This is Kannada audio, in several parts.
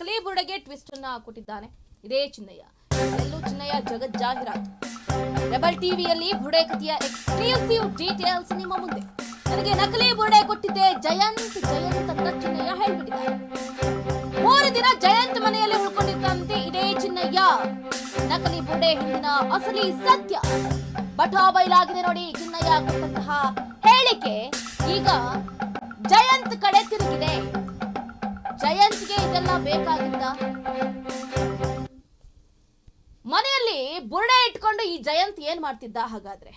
ನಕಲಿ ಬುರುಡೆಗೆ ಟ್ವಿಸ್ಟ್ ಅನ್ನ ಕೊಟ್ಟಿದ್ದಾನೆ. ಇದೇ ಚಿನ್ನಯ್ಯ. ಎಲ್ಲೂ ಚಿನ್ನಯ್ಯ ಜಗತ್ ಜಾಹೀರಾತು. ರೆಬಲ್ ಟಿವಿಯಲ್ಲಿ ಬುರುಡೆ ಕಥೆಯ ಎಕ್ಸ್ಕ್ಲೂಸಿವ್ ಡೀಟೇಲ್ಸ್ ನಿಮ್ಮ ಮುಂದೆ. ನನಗೆ ನಕಲಿ ಬುರುಡೆ ಕೊಟ್ಟಿದ್ದೆ ಜಯಂತ್ ಜಯಂತ್ ಅಂತ ಚಿನ್ನಯ್ಯ ಹೇಳ್ಬಿಟ್ಟಿದ್ದಾರೆ. ಮೂರು ದಿನ ಜಯಂತ್ ಮನೆಯಲ್ಲಿ ಉಳ್ಕೊಂಡಿದ್ದಂತೆ ಇದೇ ಚಿನ್ನಯ್ಯ. ನಕಲಿ ಬುರುಡೆ ಹಿಂದಿನ ಅಸಲಿ ಸತ್ಯ. ಬಟಾ ಬಯಲಾಗಿದೆ ನೋಡಿ ಚಿನ್ನಯ್ಯ ಕೊಟ್ಟಂತಹ ಹೇಳಿಕೆ. ಈಗ ಜಯಂತ್ ಕಡೆ ತಿರುಗಿದೆ. ಜಯಂತ್ಗೆ ಇದೆಲ್ಲ ಬೇಕಾಗಿದ್ದ? ಮನೆಯಲ್ಲಿ ಬುರುಡೆ ಇಟ್ಕೊಂಡು ಈ ಜಯಂತ್ ಏನ್ ಮಾಡ್ತಿದ್ದ ಹಾಗಾದ್ರೆ?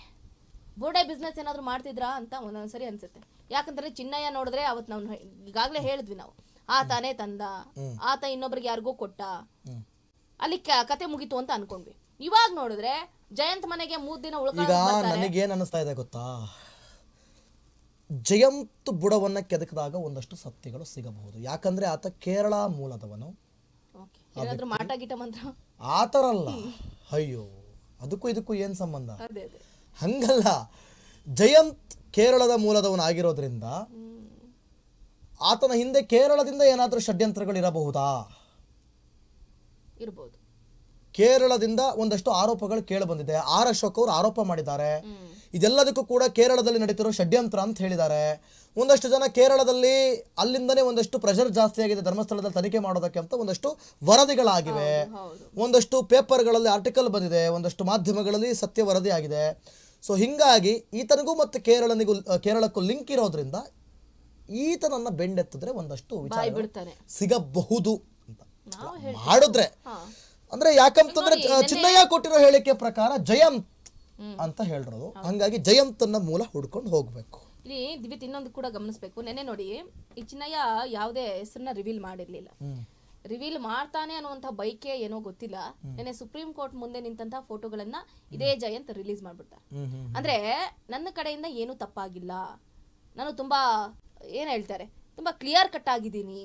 ಬುರುಡೆ ಬಿಸ್ನೆಸ್ ಏನಾದ್ರು ಮಾಡ್ತಿದ್ರಾ ಅಂತ ಒಂದೊಂದ್ಸರಿ ಅನ್ಸುತ್ತೆ. ಯಾಕಂದ್ರೆ ಚಿನ್ನಯ್ಯ ನೋಡಿದ್ರೆ ಅವತ್ ನಾವು ಈಗಾಗ್ಲೇ ಹೇಳಿದ್ವಿ ನಾವು. ಆತನೇ ತಂದ. ಆತ ಇನ್ನೊಬ್ರಿಗೆ ಯಾರಿಗೂ ಕೊಟ್ಟ. ಅಲ್ಲಿ ಕತೆ ಮುಗೀತು ಅಂತ ಅನ್ಕೊಂಡ್ವಿ. ಇವಾಗ ನೋಡಿದ್ರೆ ಜಯಂತ್ ಮನೆಗೆ ಮೂರ್ ದಿನ ಉಳ್ಕೊಂಡು ನನಗೇನ್ ಅನ್ನಿಸ್ತಾ ಇದೆ ಗೊತ್ತಾ? ಜಯಂತ್ ಬುಡವನ್ನ ಕೆದಕಿದಾಗ ಒಂದಷ್ಟು ಸತ್ಯಗಳು ಸಿಗಬಹುದು. ಯಾಕಂದ್ರೆ ಆತ ಕೇರಳ ಮೂಲದವನು. ಆತರಲ್ಲ ಮಾಟ ಗೀಟ ಮಂತ್ರ ಆ ಥರ ಅಲ್ಲ ಅಯ್ಯೋ ಅದಕ್ಕೂ ಇದಕ್ಕೂ ಏನು ಸಂಬಂಧ? ಹಂಗಲ್ಲ. ಜಯಂತ್ ಕೇರಳದ ಮೂಲದವನಾಗಿರೋದ್ರಿಂದ ಆತನ ಹಿಂದೆ ಕೇರಳದಿಂದ ಏನಾದರೂ ಷಡ್ಯಂತ್ರಗಳಿರಬಹುದಾ? ಇರಬಹುದು ಕೇರಳದಿಂದ ಒಂದಷ್ಟು ಆರೋಪಗಳು ಕೇಳಿ ಬಂದಿದೆ. ಆರ್ ಅಶೋಕ್ ಅವರು ಆರೋಪ ಮಾಡಿದ್ದಾರೆ. ಇದೆಲ್ಲದಕ್ಕೂ ಕೂಡ ಕೇರಳದಲ್ಲಿ ನಡೀತಿರೋ ಷಡ್ಯಂತ್ರ ಅಂತ ಹೇಳಿದ್ದಾರೆ. ಒಂದಷ್ಟು ಜನ ಕೇರಳದಲ್ಲಿ ಅಲ್ಲಿಂದನೇ ಒಂದಷ್ಟು ಪ್ರೆಷರ್ ಜಾಸ್ತಿ ಆಗಿದೆ ಧರ್ಮಸ್ಥಳದಲ್ಲಿ ತನಿಖೆ ಮಾಡೋದಕ್ಕೆ ಅಂತ ಒಂದಷ್ಟು ವರದಿಗಳಾಗಿವೆ. ಒಂದಷ್ಟು ಪೇಪರ್ಗಳಲ್ಲಿ ಆರ್ಟಿಕಲ್ ಬಂದಿದೆ ಒಂದಷ್ಟು ಮಾಧ್ಯಮಗಳಲ್ಲಿ ಸತ್ಯ ವರದಿ ಆಗಿದೆ. ಸೊ ಹಿಂಗಾಗಿ ಈತನಿಗೂ ಮತ್ತು ಕೇರಳನಿಗೂ ಕೇರಳಕ್ಕೂ ಲಿಂಕ್ ಇರೋದ್ರಿಂದ ಈತನನ್ನ ಬೆಂಡೆತ್ತಿದ್ರೆ ಒಂದಷ್ಟು ವಿಚಾರ ಸಿಗಬಹುದು ಅಂತ. ಮಾಡಿದ್ರೆ. ಅಂದ್ರೆ ಯಾಕಂತಂದ್ರೆ ಚಿನ್ನಯ್ಯ ಕೊಟ್ಟಿರೋ ಹೇಳಿಕೆ ಪ್ರಕಾರ ಜಯಂತ್ ಅಂತ ಹೇಳಿರೋದು. ಹಂಗಾಗಿ ಜಯಂತನ ಮೂಲ ಹುಡ್ಕೊಂಡು ಹೋಗ್ಬೇಕು. ಇಲ್ಲಿ ದಿವಿತ್ ಇನ್ನೊಂದು ಕೂಡ ಗಮನಿಸ್ಬೇಕು. ನೆನೆ ನೋಡಿ ಈ ಚಿನ್ನಯ್ಯ ಯಾವುದೇ ಹೆಸರನ್ನ ರಿವೀಲ್ ಮಾಡಿರ್ಲಿಲ್ಲ. ರಿವೀಲ್ ಮಾಡ್ತಾನೆ ಅನ್ನುವಂತ ಬೈಕೆ ಏನೋ ಗೊತ್ತಿಲ್ಲ. ನೆನ್ನೆ ಸುಪ್ರೀಂ ಕೋರ್ಟ್ ಮುಂದೆ ನಿಂತಹ ಫೋಟೋಗಳನ್ನ ಇದೇ ಜಯಂತ್ ರಿಲೀಸ್ ಮಾಡ್ಬಿಡ್ತಾರೆ ಅಂದ್ರೆ ನನ್ನ ಕಡೆಯಿಂದ ಏನು ತಪ್ಪಾಗಿಲ್ಲ. ನಾನು ತುಂಬಾ ಏನ್ ಹೇಳ್ತಾರೆ ತುಂಬಾ ಕ್ಲಿಯರ್ ಕಟ್ ಆಗಿದ್ದೀನಿ.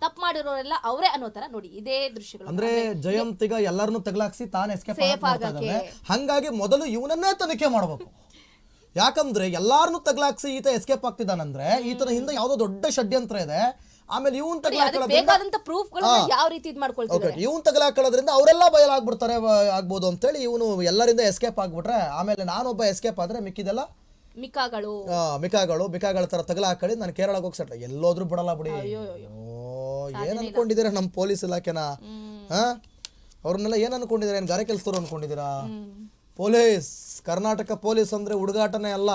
ತಪ್ಪು ಮಾಡಿರೋರೆಲ್ಲ ಅವರೇ ಅನ್ನೋ ತರ ನೋಡಿ ಇದೇ ದೃಶ್ಯಗಳು. ಅಂದ್ರೆ ಜಯಂತಿಗ ಎಲ್ಲರನ್ನು ತಗಲಾಕ್ಸಿ ತಾನು ಎಸ್ಕೇಪ್ Safe ಆಗಕ್ಕೆ. ಹಂಗಾಗಿ ಮೊದಲು ಇವನನ್ನೇ ತನಿಖೆ ಮಾಡಬೇಕು. ಯಾಕಂದ್ರೆ ಎಲ್ಲಾರನ್ನು ತಗಲಾಕ್ಸಿ ಈತ ಎಸ್ಕೇಪ್ ಆಗ್ತಿದ್ದಾನಂದ್ರೆ ಈತನ ಹಿಂದೆ ಯಾವ್ದೋ ದೊಡ್ಡ ಷಡ್ಯಂತ್ರ ಇದೆ. ಆಮೇಲೆ ಇವನ್ ಅದಕ್ಕೆ ತಗಲಾಕೊಳ್ಳೋದ್ರಿಂದ ಬೇಕಾದಂತ ಪ್ರೂಫ್ಗಳನ್ನ ಯಾವ ರೀತಿ ಇದ್ ಮಾಡ್ಕೊಳ್ತಿದ್ದಾರೆ? ಇವನ್ ತಗಲಾಕೊಳ್ಳೋದ್ರಿಂದ ಅವರೆಲ್ಲ ಬಯಲಾಗ್ಬಿಡ್ತಾರೆ ವ- ಆಗ್ಬೋದು ಅಂತೇಳಿ ಇವನು ಎಲ್ಲರಿಂದ ಎಸ್ಕೇಪ್ ಆಗ್ಬಿಟ್ರೆ ಆಮೇಲೆ ನಾನೊಬ್ಬ ಎಸ್ಕೇಪ್ ಆದ್ರೆ ಮಿಕ್ಕಿದೆಲ್ಲ ಮಿಕಾಗಳು. ಆ, ಮಿಕಾಗಳು ಮಿಕಾಗಳ ತರ ತಗಲ ಹಾಕೊಳ್ಳಿ ನಾನು ಕೇರಳಕ್ಕೆ ಹೋಗಿ ಸೆಟ್ಲ್. ಎಲ್ಲೋದ್ರೂ ಬಿಡಲ್ಲ ಬಿಡಿ. ಓ ಏನ್ ಅನ್ಕೊಂಡಿದ್ದೀರಾ ನಮ್ಮ ಪೊಲೀಸ್ ಇಲಾಖೆನ? ಹಾ? ಅವ್ರನ್ನೆಲ್ಲ ಏನ್ ಅನ್ಕೊಂಡಿದ್ದೀರಾ ಏನ್ ಗಾರೆ ಕೆಲ್ಸದವ್ರು ಅನ್ಕೊಂಡಿದ್ದೀರಾ? ಪೊಲೀಸ್ ಕರ್ನಾಟಕ ಪೊಲೀಸ್ ಅಂದ್ರೆ ಹುಡುಗಾಟನೇ ಅಲ್ಲ.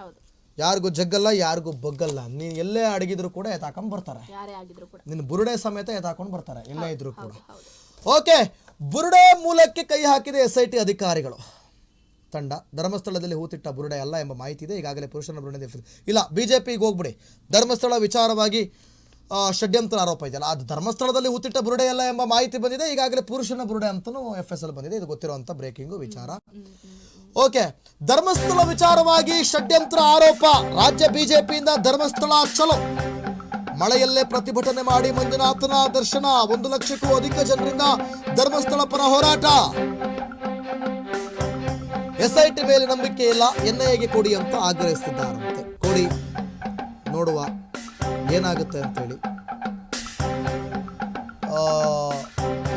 ಹೌದು. ಯಾರಿಗೂ ಜಗ್ಗಲ್ಲ ಯಾರಿಗೂ ಬಗ್ಗಲ್ಲ. ನೀನ್ ಎಲ್ಲೇ ಅಡಗಿದ್ರು ಕೂಡ ಎತ್ತಾಕೊಂಡ್ ಬರ್ತಾರೆ. ಯಾರೇ ಆಗಿದ್ರು ಕೂಡ. ನಿನ್ನ ಬುರುಡೆ ಸಮೇತ ಎತ್ತಾಕೊಂಡು ಬರ್ತಾರೆ. ಎಲ್ಲೇ ಇದ್ರು ಕೂಡ. ಓಕೆ ಬುರುಡೆ ಮೂಲಕ್ಕೆ ಕೈ ಹಾಕಿದ ಎಸ್ ಐ ಟಿ ಅಧಿಕಾರಿಗಳು. ತಂಡ ಧರ್ಮಸ್ಥಳದಲ್ಲಿ ಹೂತಿಟ್ಟ ಬುರುಡೆ ಅಲ್ಲ ಎಂಬ ಮಾಹಿತಿ ಇದೆ. ಈಗಾಗಲೇ ಪುರುಷನ ಬುರುಡೆ ಇಲ್ಲ, ಬಿಜೆಪಿಗೆ ಹೋಗ್ಬಿಡಿ. ಧರ್ಮಸ್ಥಳ ವಿಚಾರವಾಗಿ ಷಡ್ಯಂತರ ಆರೋಪ ಇದೆಯಲ್ಲ ಅದು ಧರ್ಮಸ್ಥಳದಲ್ಲಿ ಹೂತಿಟ್ಟ ಬುರುಡೆ ಅಲ್ಲ ಎಂಬ ಮಾಹಿತಿ ಬಂದಿದೆ. ಈಗಾಗಲೇ ಪುರುಷನ ಬುರುಡೆ ಅಂತಲೂ ಎಫ್ ಎಸ್ ಎಲ್ ಬಂದಿದೆ. ಇದು ಗೊತ್ತಿರುವಂಥ ಬ್ರೇಕಿಂಗು ವಿಚಾರ. ಓಕೆ, ಧರ್ಮಸ್ಥಳ ವಿಚಾರವಾಗಿ ಷಡ್ಯಂತ್ರ ಆರೋಪ. ರಾಜ್ಯ ಬಿಜೆಪಿಯಿಂದ ಧರ್ಮಸ್ಥಳ ಚಲೋ. ಮಳೆಯಲ್ಲೇ ಪ್ರತಿಭಟನೆ ಮಾಡಿ ಮಂಜುನಾಥನ ದರ್ಶನ. ಒಂದು ಲಕ್ಷಕ್ಕೂ ಅಧಿಕ ಜನರಿಂದ ಧರ್ಮಸ್ಥಳ ಪರ ಹೋರಾಟ. ಎಸ್ಐಟಿ ಮೇಲೆ ನಂಬಿಕೆ ಇಲ್ಲ ಎನ್ಐಎಗೆ ಕೊಡಿ ಅಂತ ಆಗ್ರಹಿಸಿದ್ದಾರಂತೆ. ಕೊಡಿ, ನೋಡುವ ಏನಾಗುತ್ತೆ ಅಂತೇಳಿ.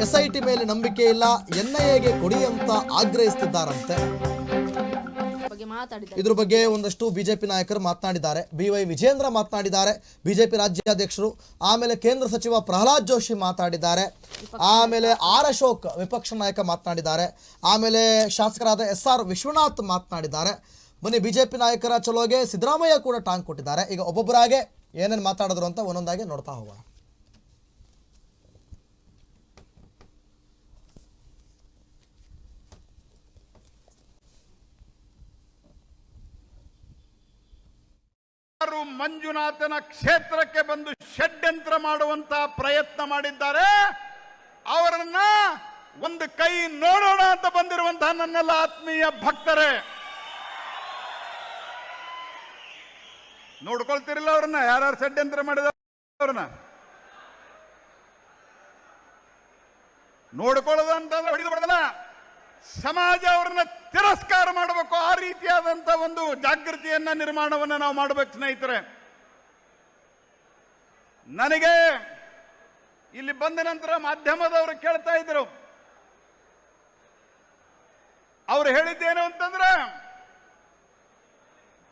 ಎಸ್ ಐ ಟಿ ಮೇಲೆ ನಂಬಿಕೆ ಇಲ್ಲ ಎನ್ಐಎಗೆ ಕೊಡಿ ಅಂತ ಆಗ್ರಹಿಸುತ್ತಿದ್ದಾರಂತೆ ಬಗ್ಗೆ ಮಾತಾಡಿದ್ದಾರೆ. ಇದ್ರ ಬಗ್ಗೆ ಒಂದಷ್ಟು ಬಿಜೆಪಿ ನಾಯಕರು ಮಾತನಾಡಿದ್ದಾರೆ. ಬಿ ವೈ ವಿಜೇಂದ್ರ ಮಾತನಾಡಿದ್ದಾರೆ. ಬಿಜೆಪಿ ರಾಜ್ಯಾಧ್ಯಕ್ಷರು ಆಮೇಲೆ ಕೇಂದ್ರ ಸಚಿವ ಪ್ರಹ್ಲಾದ್ ಜೋಶಿ ಮಾತಾಡಿದ್ದಾರೆ ಆಮೇಲೆ ಆರ್ ಅಶೋಕ್ ವಿಪಕ್ಷ ನಾಯಕ ಮಾತನಾಡಿದ್ದಾರೆ. ಆಮೇಲೆ ಶಾಸಕರಾದ ಎಸ್ ಆರ್ ವಿಶ್ವನಾಥ್ ಮಾತನಾಡಿದ್ದಾರೆ. ಬನ್ನಿ ಬಿಜೆಪಿ ನಾಯಕರ ಚಲೋಗೆ ಸಿದ್ದರಾಮಯ್ಯ ಕೂಡ ಟಾಂಗ್ ಕೊಟ್ಟಿದ್ದಾರೆ. ಈಗ ಒಬ್ಬೊಬ್ಬರಾಗೆ ಏನೇನು ಮಾತಾಡಿದ್ರು ಅಂತ ಒಂದೊಂದಾಗಿ ನೋಡ್ತಾ ಹೋಗೋಣ. ಯಾರು ಮಂಜುನಾಥನ ಕ್ಷೇತ್ರಕ್ಕೆ ಬಂದು ಷಡ್ಯಂತ್ರ ಮಾಡುವಂತ ಪ್ರಯತ್ನ ಮಾಡಿದ್ದಾರೆ, ಅವರನ್ನ ಒಂದು ಕೈ ನೋಡೋಣ ಅಂತ ಬಂದಿರುವಂತಹ ನನ್ನೆಲ್ಲ ಆತ್ಮೀಯ ಭಕ್ತರೇ. ನೋಡ್ಕೊಳ್ತಿರಲಿಲ್ಲ ಅವ್ರನ್ನ, ಯಾರ್ಯಾರು ಷಡ್ಯಂತ್ರ ಮಾಡಿದ ಅವ್ರನ್ನ? ನೋಡ್ಕೊಳ್ಳೋದು ಅಂತಂದ್ರೆ ಹೊಡಿದು ಬಿಡದಲ್ಲ? ಸಮಾಜ ಅವ್ರನ್ನ ತಿರಸ್ಕಾರ ಮಾಡಬೇಕು. ಆ ರೀತಿಯಾದಂಥ ಒಂದು ಜಾಗೃತಿಯನ್ನ ನಿರ್ಮಾಣವನ್ನ ನಾವು ಮಾಡಬೇಕು ಸ್ನೇಹಿತರೆ. ನನಗೆ ಇಲ್ಲಿ ಬಂದ ನಂತರ ಮಾಧ್ಯಮದವರು ಕೇಳ್ತಾ ಇದ್ರು. ಅವ್ರು ಹೇಳಿದ್ದೇನು ಅಂತಂದ್ರೆ,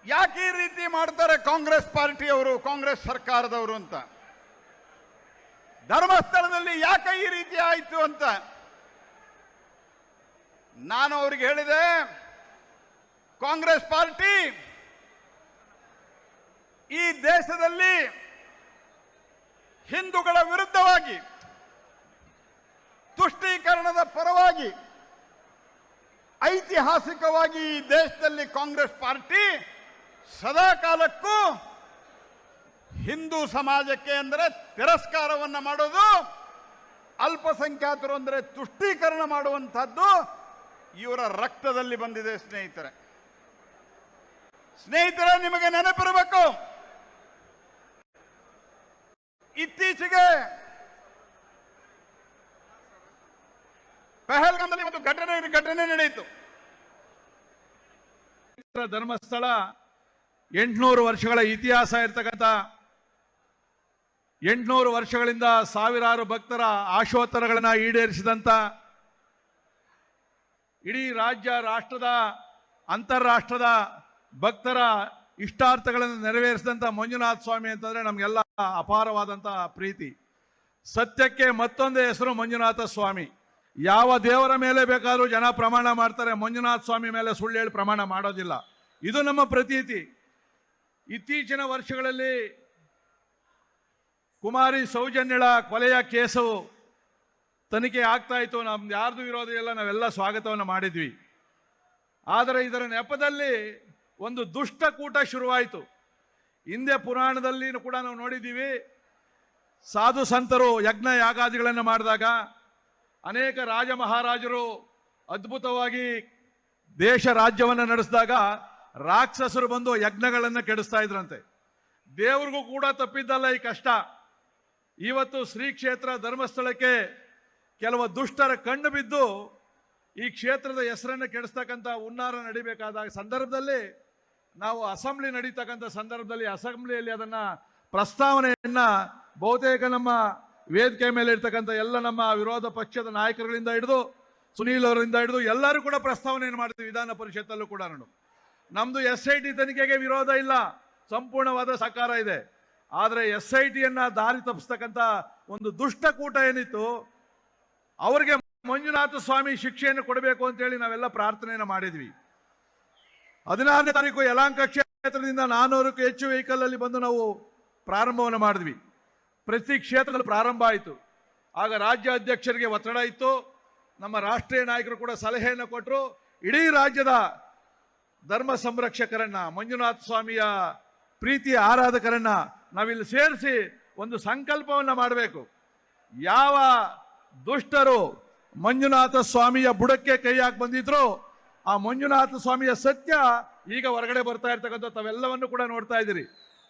ಯಾಕೆ ಈ ರೀತಿ ಮಾಡ್ತಾರೆ ಕಾಂಗ್ರೆಸ್ ಪಾರ್ಟಿಯವರು, ಕಾಂಗ್ರೆಸ್ ಸರ್ಕಾರದವರು ಅಂತ. ಧರ್ಮಸ್ಥಳದಲ್ಲಿ ಯಾಕೆ ಈ ರೀತಿ ಆಯಿತು ಅಂತ. ನಾನು ಅವ್ರಿಗೆ ಹೇಳಿದೆ, ಕಾಂಗ್ರೆಸ್ ಪಾರ್ಟಿ ಈ ದೇಶದಲ್ಲಿ ಹಿಂದೂಗಳ ವಿರುದ್ಧವಾಗಿ, ತುಷ್ಟೀಕರಣದ ಪರವಾಗಿ, ಐತಿಹಾಸಿಕವಾಗಿ ಈ ದೇಶದಲ್ಲಿ ಕಾಂಗ್ರೆಸ್ ಪಾರ್ಟಿ ಸದಾ ಕಾಲಕ್ಕೂ ಹಿಂದೂ ಸಮಾಜಕ್ಕೆ ಅಂದರೆ ತಿರಸ್ಕಾರವನ್ನು ಮಾಡೋದು, ಅಲ್ಪಸಂಖ್ಯಾತರು ಅಂದರೆ ತುಷ್ಟೀಕರಣ ಮಾಡುವಂಥದ್ದು ಇವರ ರಕ್ತದಲ್ಲಿ ಬಂದಿದೆ ಸ್ನೇಹಿತರೆ. ಸ್ನೇಹಿತರ, ನಿಮಗೆ ನೆನಪಿರಬೇಕು. ಇತ್ತೀಚೆಗೆ ಪಹಲ್ಗಾಮದಲ್ಲಿ ಒಂದು ಘಟನೆ ಘಟನೆ ನಡೆಯಿತು. ಧರ್ಮಸ್ಥಳ ಎಂಟುನೂರು ವರ್ಷಗಳ ಇತಿಹಾಸ ಇರ್ತಕ್ಕಂಥ ಎಂಟುನೂರು ವರ್ಷಗಳಿಂದ ಸಾವಿರಾರು ಭಕ್ತರ ಆಶೋತ್ತರಗಳನ್ನ ಈಡೇರಿಸಿದಂಥ ಇಡೀ ರಾಜ್ಯ ರಾಷ್ಟ್ರದ, ಅಂತಾರಾಷ್ಟ್ರದ ಭಕ್ತರ ಇಷ್ಟಾರ್ಥಗಳನ್ನು ನೆರವೇರಿಸಿದಂಥ ಮಂಜುನಾಥ ಸ್ವಾಮಿ ಅಂತಂದರೆ ನಮಗೆಲ್ಲ ಅಪಾರವಾದಂಥ ಪ್ರೀತಿ. ಸತ್ಯಕ್ಕೆ ಮತ್ತೊಂದು ಹೆಸರು ಮಂಜುನಾಥ ಸ್ವಾಮಿ. ಯಾವ ದೇವರ ಮೇಲೆ ಬೇಕಾದರೂ ಜನ ಪ್ರಮಾಣ ಮಾಡ್ತಾರೆ, ಮಂಜುನಾಥ ಸ್ವಾಮಿ ಮೇಲೆ ಸುಳ್ಳು ಹೇಳಿ ಪ್ರಮಾಣ ಮಾಡೋದಿಲ್ಲ. ಇದು ನಮ್ಮ ಪ್ರತೀತಿ. ಇತ್ತೀಚಿನ ವರ್ಷಗಳಲ್ಲಿ ಕುಮಾರಿ ಸೌಜನ್ಯಳ ಕೊಲೆಯ ಕೇಸು ತನಿಖೆ ಆಗ್ತಾ ಇತ್ತು. ನಮ್ದು ಯಾರ್ದು ವಿರೋಧ ಇಲ್ಲ, ನಾವೆಲ್ಲ ಸ್ವಾಗತವನ್ನು ಮಾಡಿದ್ವಿ. ಆದರೆ ಇದರ ನೆಪದಲ್ಲಿ ಒಂದು ದುಷ್ಟಕೂಟ ಶುರುವಾಯಿತು. ಹಿಂದೆ ಪುರಾಣದಲ್ಲಿ ಕೂಡ ನಾವು ನೋಡಿದ್ದೀವಿ. ಸಾಧು ಸಂತರು ಯಜ್ಞ ಯಾಗಾದಿಗಳನ್ನು ಮಾಡಿದಾಗ ಅನೇಕ ರಾಜ ಮಹಾರಾಜರು ಅದ್ಭುತವಾಗಿ ದೇಶ ರಾಜ್ಯವನ್ನು ನಡೆಸಿದಾಗ ರಾಕ್ಷಸರು ಬಂದು ಯಜ್ಞಗಳನ್ನು ಕೆಡಿಸ್ತಾ ಇದ್ರಂತೆ. ದೇವ್ರಿಗೂ ಕೂಡ ತಪ್ಪಿದ್ದಲ್ಲ ಈ ಕಷ್ಟ. ಇವತ್ತು ಶ್ರೀ ಕ್ಷೇತ್ರ ಧರ್ಮಸ್ಥಳಕ್ಕೆ ಕೆಲವು ದುಷ್ಟರ ಕಣ್ಣು ಬಿದ್ದು ಈ ಕ್ಷೇತ್ರದ ಹೆಸರನ್ನು ಕೆಡಿಸ್ತಕ್ಕಂಥ ಹುನ್ನಾರ ನಡಿಬೇಕಾದ ಸಂದರ್ಭದಲ್ಲಿ ನಾವು ಅಸೆಂಬ್ಲಿ ನಡೀತಕ್ಕಂಥ ಸಂದರ್ಭದಲ್ಲಿ ಅಸೆಂಬ್ಲಿಯಲ್ಲಿ ಅದನ್ನ ಪ್ರಸ್ತಾವನೆಯನ್ನ ಬಹುತೇಕ ನಮ್ಮ ವೇದಿಕೆ ಮೇಲೆ ಇರ್ತಕ್ಕಂಥ ಎಲ್ಲ ನಮ್ಮ ವಿರೋಧ ಪಕ್ಷದ ನಾಯಕರುಗಳಿಂದ ಹಿಡಿದು ಸುನೀಲ್ ಅವರಿಂದ ಹಿಡಿದು ಎಲ್ಲರೂ ಕೂಡ ಪ್ರಸ್ತಾವನೆಯನ್ನು ಮಾಡ್ತೀವಿ ವಿಧಾನ ಪರಿಷತ್ತಲ್ಲೂ ಕೂಡ ನಾನು. ನಮ್ದು ಎಸ್ ಐ ಟಿ ತನಿಖೆಗೆ ವಿರೋಧ ಇಲ್ಲ, ಸಂಪೂರ್ಣವಾದ ಸಹಕಾರ ಇದೆ. ಆದರೆ ಎಸ್ ಐ ಟಿಯನ್ನು ದಾರಿ ತಪ್ಪಿಸ್ತಕ್ಕಂಥ ಒಂದು ದುಷ್ಟಕೂಟ ಏನಿತ್ತು ಅವರಿಗೆ ಮಂಜುನಾಥ ಸ್ವಾಮಿ ಶಿಕ್ಷೆಯನ್ನು ಕೊಡಬೇಕು ಅಂತೇಳಿ ನಾವೆಲ್ಲ ಪ್ರಾರ್ಥನೆಯನ್ನು ಮಾಡಿದ್ವಿ. ಹದಿನಾರನೇ ತಾರೀಕು ಯಲಾಂಕ ಕ್ಷೇತ್ರದಿಂದ ನಾನ್ನೂರಕ್ಕೂ ಹೆಚ್ಚು ವೆಹಿಕಲ್ ಅಲ್ಲಿ ಬಂದು ನಾವು ಪ್ರಾರಂಭವನ್ನು ಮಾಡಿದ್ವಿ. ಪ್ರತಿ ಕ್ಷೇತ್ರದಲ್ಲಿ ಪ್ರಾರಂಭ ಆಯಿತು. ಆಗ ರಾಜ್ಯ ಅಧ್ಯಕ್ಷರಿಗೆ ಒತ್ತಡ ಇತ್ತು. ನಮ್ಮ ರಾಷ್ಟ್ರೀಯ ನಾಯಕರು ಕೂಡ ಸಲಹೆಯನ್ನು ಕೊಟ್ಟರು ಇಡೀ ರಾಜ್ಯದ ಧರ್ಮ ಸಂರಕ್ಷಕರನ್ನ, ಮಂಜುನಾಥ ಸ್ವಾಮಿಯ ಪ್ರೀತಿಯ ಆರಾಧಕರನ್ನ ನಾವಿಲ್ಲಿ ಸೇರಿಸಿ ಒಂದು ಸಂಕಲ್ಪವನ್ನು ಮಾಡಬೇಕು. ಯಾವ ದುಷ್ಟರು ಮಂಜುನಾಥ ಸ್ವಾಮಿಯ ಬುಡಕ್ಕೆ ಕೈ ಹಾಕಿ ಬಂದಿದ್ರು. ಆ ಮಂಜುನಾಥ ಸ್ವಾಮಿಯ ಸತ್ಯ ಈಗ ಹೊರಗಡೆ ಬರ್ತಾ ಇರ್ತಕ್ಕಂಥ ತಾವೆಲ್ಲವನ್ನು ಕೂಡ ನೋಡ್ತಾ ಇದ್ದೀರಿ.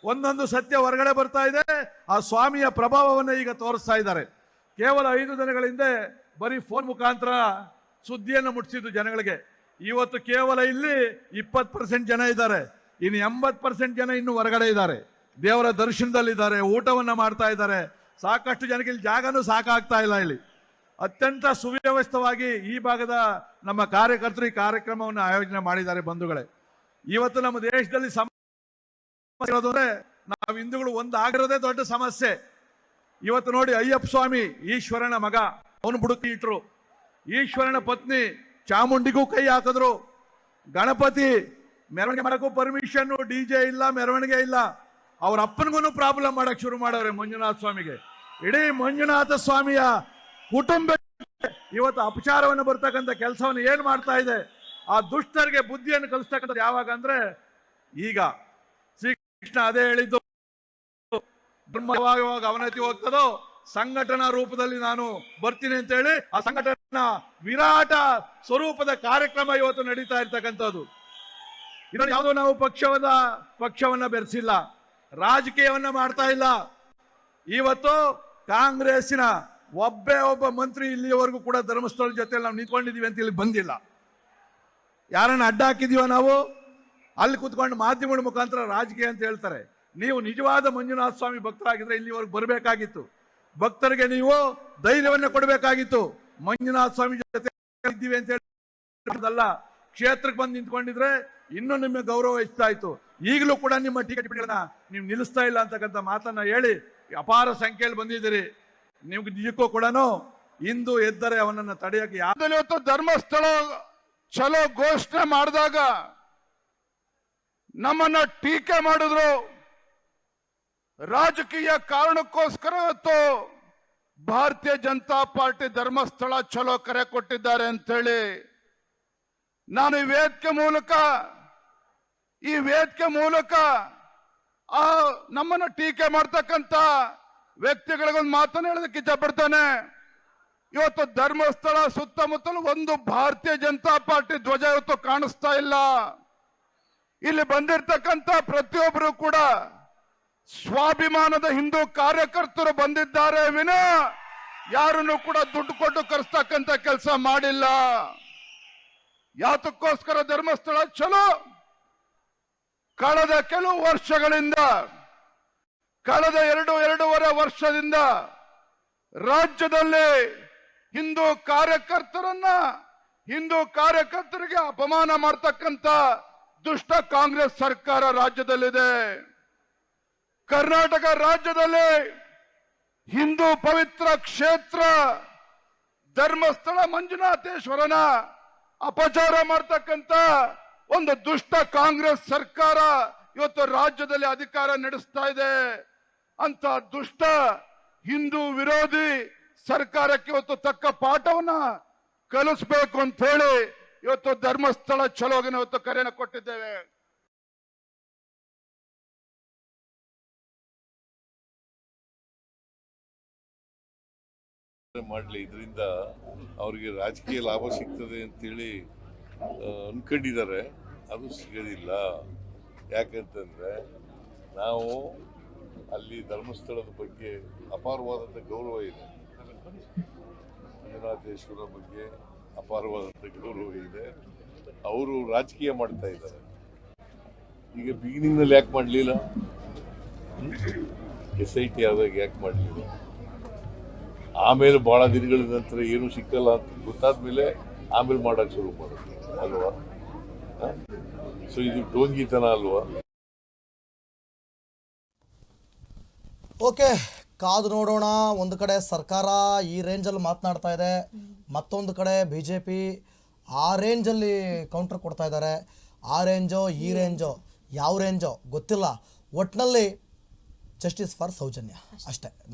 ಒಂದೊಂದು ಸತ್ಯ ಹೊರಗಡೆ ಬರ್ತಾ ಇದೆ. ಆ ಸ್ವಾಮಿಯ ಪ್ರಭಾವವನ್ನು ಈಗ ತೋರಿಸ್ತಾ ಇದ್ದಾರೆ. ಕೇವಲ ಐದು ದಿನಗಳ ಹಿಂದೆ ಬರೀ ಫೋನ್ ಮುಖಾಂತರ ಸುದ್ದಿಯನ್ನು ಮುಟ್ಟಿಸಿದ್ದು ಜನಗಳಿಗೆ. ಇವತ್ತು ಕೇವಲ ಇಲ್ಲಿ ಇಪ್ಪತ್ತು ಪರ್ಸೆಂಟ್ ಜನ ಇದ್ದಾರೆ. ಇನ್ನು ಎಂಬತ್ತು ಪರ್ಸೆಂಟ್ ಜನ ಇನ್ನು ಹೊರಗಡೆ ಇದ್ದಾರೆ. ದೇವರ ದರ್ಶನದಲ್ಲಿದ್ದಾರೆ, ಊಟವನ್ನು ಮಾಡ್ತಾ ಇದ್ದಾರೆ. ಸಾಕಷ್ಟು ಜನಕ್ಕೆ ಇಲ್ಲಿ ಜಾಗನೂ ಸಾಕಾಗ್ತಾ ಇಲ್ಲ ಇಲ್ಲಿ. ಅತ್ಯಂತ ಸುವ್ಯವಸ್ಥವಾಗಿ ಈ ಭಾಗದ ನಮ್ಮ ಕಾರ್ಯಕರ್ತರು ಈ ಕಾರ್ಯಕ್ರಮವನ್ನು ಆಯೋಜನೆ ಮಾಡಿದ್ದಾರೆ ಬಂಧುಗಳೇ. ಇವತ್ತು ನಮ್ಮ ದೇಶದಲ್ಲಿ ಸಮಸ್ಯೆ ನಾವು ಹಿಂದೂಗಳು ಒಂದಾಗಿರೋದೇ ದೊಡ್ಡ ಸಮಸ್ಯೆ. ಇವತ್ತು ನೋಡಿ ಅಯ್ಯಪ್ಪ ಸ್ವಾಮಿ, ಈಶ್ವರನ ಮಗ, ಅವನು ಬುಡುಕಿ ಇಟ್ರು. ಈಶ್ವರನ ಪತ್ನಿ ಚಾಮುಂಡಿಗೂ ಕೈ ಹಾಕಿದ್ರು. ಗಣಪತಿ ಮೆರವಣಿಗೆ ಮಾಡೋಕ್ಕೂ ಪರ್ಮಿಷನ್ ಡಿ ಜೆ ಇಲ್ಲ, ಮೆರವಣಿಗೆ ಇಲ್ಲ. ಅವ್ರ ಅಪ್ಪನಿಗೂ ಪ್ರಾಬ್ಲಮ್ ಮಾಡಕ್ ಶುರು ಮಾಡವ್ರೆ ಮಂಜುನಾಥ ಸ್ವಾಮಿಗೆ. ಇಡೀ ಮಂಜುನಾಥ ಸ್ವಾಮಿಯ ಕುಟುಂಬ ಇವತ್ತು ಅಪಚಾರವನ್ನು ಬರ್ತಕ್ಕಂಥ ಕೆಲಸವನ್ನು ಏನ್ ಮಾಡ್ತಾ ಇದೆ? ಆ ದುಷ್ಟರಿಗೆ ಬುದ್ಧಿಯನ್ನು ಕಲಿಸ್ತಕ್ಕಂಥದ್ದು ಯಾವಾಗ ಅಂದ್ರೆ ಈಗ. ಶ್ರೀಕೃಷ್ಣ ಅದೇ ಹೇಳಿದ್ದು. ಯಾವಾಗ ಅವನತಿ ಹೋಗ್ತದೋ ಸಂಘಟನಾ ರೂಪದಲ್ಲಿ ನಾನು ಬರ್ತೀನಿ ಅಂತ ಹೇಳಿ ಆ ಸಂಘಟನಾ ವಿರಾಟ ಸ್ವರೂಪದ ಕಾರ್ಯಕ್ರಮ ಇವತ್ತು ನಡೀತಾ ಇರ್ತಕ್ಕಂಥದ್ದು. ಇದನ್ನು ಯಾವುದೋ ನಾವು ಪಕ್ಷವನ್ನ ಪಕ್ಷವನ್ನ ಬೆರೆಸಿಲ್ಲ. ರಾಜಕೀಯವನ್ನ ಮಾಡ್ತಾ ಇಲ್ಲ. ಇವತ್ತು ಕಾಂಗ್ರೆಸ್ಸಿನ ಒಬ್ಬೇ ಒಬ್ಬ ಮಂತ್ರಿ ಇಲ್ಲಿಯವರೆಗೂ ಕೂಡ ಧರ್ಮಸ್ಥಳ ಜೊತೆ ನಾವು ನಿಂತ್ಕೊಂಡಿದ್ದೀವಿ ಅಂತ ಇಲ್ಲಿ ಬಂದಿಲ್ಲ. ಯಾರನ್ನ ಅಡ್ಡ ಹಾಕಿದೀವ ನಾವು? ಅಲ್ಲಿ ಕುತ್ಕೊಂಡು ಮಾಧ್ಯಮಗಳ ಮುಖಾಂತರ ರಾಜಕೀಯ ಅಂತ ಹೇಳ್ತಾರೆ. ನೀವು ನಿಜವಾದ ಮಂಜುನಾಥ ಸ್ವಾಮಿ ಭಕ್ತರಾಗಿದ್ರೆ ಇಲ್ಲಿವರೆಗೆ ಬರಬೇಕಾಗಿತ್ತು. ಭಕ್ತರಿಗೆ ನೀವು ಧೈರ್ಯವನ್ನೇ ಕೊಡಬೇಕಾಗಿತ್ತು. ಮಂಜುನಾಥ ಸ್ವಾಮಿ ಜೊತೆ ಇದ್ದೀವಿ ಅಂತ ಹೇಳಿ ಕ್ಷೇತ್ರಕ್ಕೆ ಬಂದು ನಿಂತ್ಕೊಂಡಿದ್ರೆ ಇನ್ನೂ ನಿಮಗೆ ಗೌರವ ಹೆಚ್ಚಾಯ್ತು. ಈಗಲೂ ಕೂಡ ನಿಮ್ಮ ಟಿಕೆಟ್ ನೀವು ನಿಲ್ಲಿಸ್ತಾ ಇಲ್ಲ ಅಂತಕ್ಕಂಥ ಮಾತನ್ನ ಹೇಳಿ ಅಪಾರ ಸಂಖ್ಯೆಯಲ್ಲಿ ಬಂದಿದ್ದೀರಿ. ನಿಮ್ಗೆ ನಿಜಕ್ಕೂ ಕೂಡ ಇಂದು ಎದ್ದರೆ ಅವನನ್ನು ತಡೆಯಕ್ಕೆ ಯಾ ಮೊದಲು ಧರ್ಮಸ್ಥಳ ಚಲೋ ಘೋಷಣೆ ಮಾಡಿದಾಗ ನಮ್ಮನ್ನ ಟೀಕೆ ಮಾಡಿದ್ರು. ರಾಜಕೀಯ ಕಾರಣಕ್ಕೋಸ್ಕರ ಇವತ್ತು ಭಾರತೀಯ ಜನತಾ ಪಾರ್ಟಿ ಧರ್ಮಸ್ಥಳ ಚಲೋ ಕರೆ ಕೊಟ್ಟಿದ್ದಾರೆ ಅಂತೇಳಿ ನಾನು ಈ ವೇದಿಕೆ ಮೂಲಕ, ಈ ವೇದಿಕೆ ಮೂಲಕ ಆ ನಮ್ಮನ್ನ ಟೀಕೆ ಮಾಡ್ತಕ್ಕಂತ ವ್ಯಕ್ತಿಗಳಿಗೊಂದು ಮಾತನ್ನು ಹೇಳೋದಕ್ಕೆ ಇಷ್ಟಪಡ್ತಾನೆ ಇವತ್ತು ಧರ್ಮಸ್ಥಳ ಸುತ್ತಮುತ್ತಲು ಒಂದು ಭಾರತೀಯ ಜನತಾ ಪಾರ್ಟಿ ಧ್ವಜ ಇವತ್ತು ಕಾಣಿಸ್ತಾ ಇಲ್ಲ. ಇಲ್ಲಿ ಬಂದಿರತಕ್ಕಂತ ಪ್ರತಿಯೊಬ್ಬರು ಕೂಡ ಸ್ವಾಭಿಮಾನದ ಹಿಂದೂ ಕಾರ್ಯಕರ್ತರು ಬಂದಿದ್ದಾರೆ ವಿನ ಯಾರನ್ನು ಕೂಡ ದುಡ್ಡು ಕೊಟ್ಟು ಕರೆಸ್ತಕ್ಕಂಥ ಕೆಲಸ ಮಾಡಿಲ್ಲ. ಯಾತಕ್ಕೋಸ್ಕರ ಧರ್ಮಸ್ಥಳ ಚಲೋ ಕಳೆದ ಕೆಲವು ವರ್ಷಗಳಿಂದ ಕಳೆದ ಎರಡು, ಎರಡೂವರೆ ವರ್ಷದಿಂದ ರಾಜ್ಯದಲ್ಲಿ ಹಿಂದೂ ಕಾರ್ಯಕರ್ತರನ್ನ, ಹಿಂದೂ ಕಾರ್ಯಕರ್ತರಿಗೆ ಅಪಮಾನ ಮಾಡ್ತಕ್ಕಂತ ದುಷ್ಟ ಕಾಂಗ್ರೆಸ್ ಸರ್ಕಾರ ರಾಜ್ಯದಲ್ಲಿದೆ. ಕರ್ನಾಟಕ ರಾಜ್ಯದಲ್ಲಿ ಹಿಂದೂ ಪವಿತ್ರ ಕ್ಷೇತ್ರ, ಧರ್ಮಸ್ಥಳ ಮಂಜುನಾಥೇಶ್ವರನ ಅಪಚಾರ ಮಾಡ್ತಕ್ಕಂತ ಒಂದು ದುಷ್ಟ ಕಾಂಗ್ರೆಸ್ ಸರ್ಕಾರ ಇವತ್ತು ರಾಜ್ಯದಲ್ಲಿ ಅಧಿಕಾರ ನಡೆಸ್ತಾ ಇದೆ. ಅಂತ ದುಷ್ಟ ಹಿಂದೂ ವಿರೋಧಿ ಸರ್ಕಾರಕ್ಕೆ ಇವತ್ತು ತಕ್ಕ ಪಾಠವನ್ನ ಕಲಿಸ್ಬೇಕು ಅಂತ ಹೇಳಿ ಇವತ್ತು ಧರ್ಮಸ್ಥಳ ಚಲೋಗಿನ ಇವತ್ತು ಕರೆಯನ್ನು ಕೊಟ್ಟಿದ್ದೇವೆ. ಮಾಡಲಿ, ಇದರಿಂದ ಅವರಿಗೆ ರಾಜಕೀಯ ಲಾಭ ಸಿಗ್ತದೆ ಅಂತೇಳಿ ಅನ್ಕೊಂಡಿದ್ದಾರೆ. ಅದು ಸಿಗೋದಿಲ್ಲ. ಯಾಕಂತಂದ್ರೆ ನಾವು ಅಲ್ಲಿ ಧರ್ಮಸ್ಥಳದ ಬಗ್ಗೆ ಅಪಾರವಾದಂಥ ಗೌರವ ಇದೆ. ಮಂಜುನಾಥೇಶ್ವರ ಬಗ್ಗೆ ಅಪಾರವಾದಂಥ ಗೌರವ ಇದೆ. ಅವರು ರಾಜಕೀಯ ಮಾಡ್ತಾ ಇದ್ದಾರೆ. ಈಗ ಬಿಗಿನಿಂಗ್ನಲ್ಲಿ ಯಾಕೆ ಮಾಡಲಿಲ್ಲ? ಎಸ್ ಐ ಟಿ ಆದಾಗ ಯಾಕೆ ಮಾಡಲಿಲ್ಲ? ಆಮೇಲೆ ಭಾಳ ದಿನಗಳ ನಂತರ ಏನು ಸಿಕ್ಕಲ್ಲ ಅಂತ ಗೊತ್ತಾದ ಮೇಲೆ ಆಮೇಲೆ ಮಾಡೋಕ್ಕೆ ಶುರು ಮಾಡೋದು ಅಲ್ವಾ? ಸೊ ಇದು ಟೋಂಗಿತನ ಅಲ್ವಾ? ಓಕೆ ಕಾದು ನೋಡೋಣ. ಒಂದು ಕಡೆ ಸರ್ಕಾರ ಈ ರೇಂಜಲ್ಲಿ ಮಾತನಾಡ್ತಾ ಇದೆ. ಮತ್ತೊಂದು ಕಡೆ ಬಿ ಜೆ ಪಿ ಆ ರೇಂಜಲ್ಲಿ ಕೌಂಟರ್ ಕೊಡ್ತಾ ಇದ್ದಾರೆ. ಆ ರೇಂಜೋ ಈ ರೇಂಜೋ ಯಾವ ರೇಂಜೋ ಗೊತ್ತಿಲ್ಲ. ಒಟ್ಟಿನಲ್ಲಿ ಜಸ್ಟಿಸ್ ಫಾರ್ ಸೌಜನ್ಯ. ಅಷ್ಟೇ.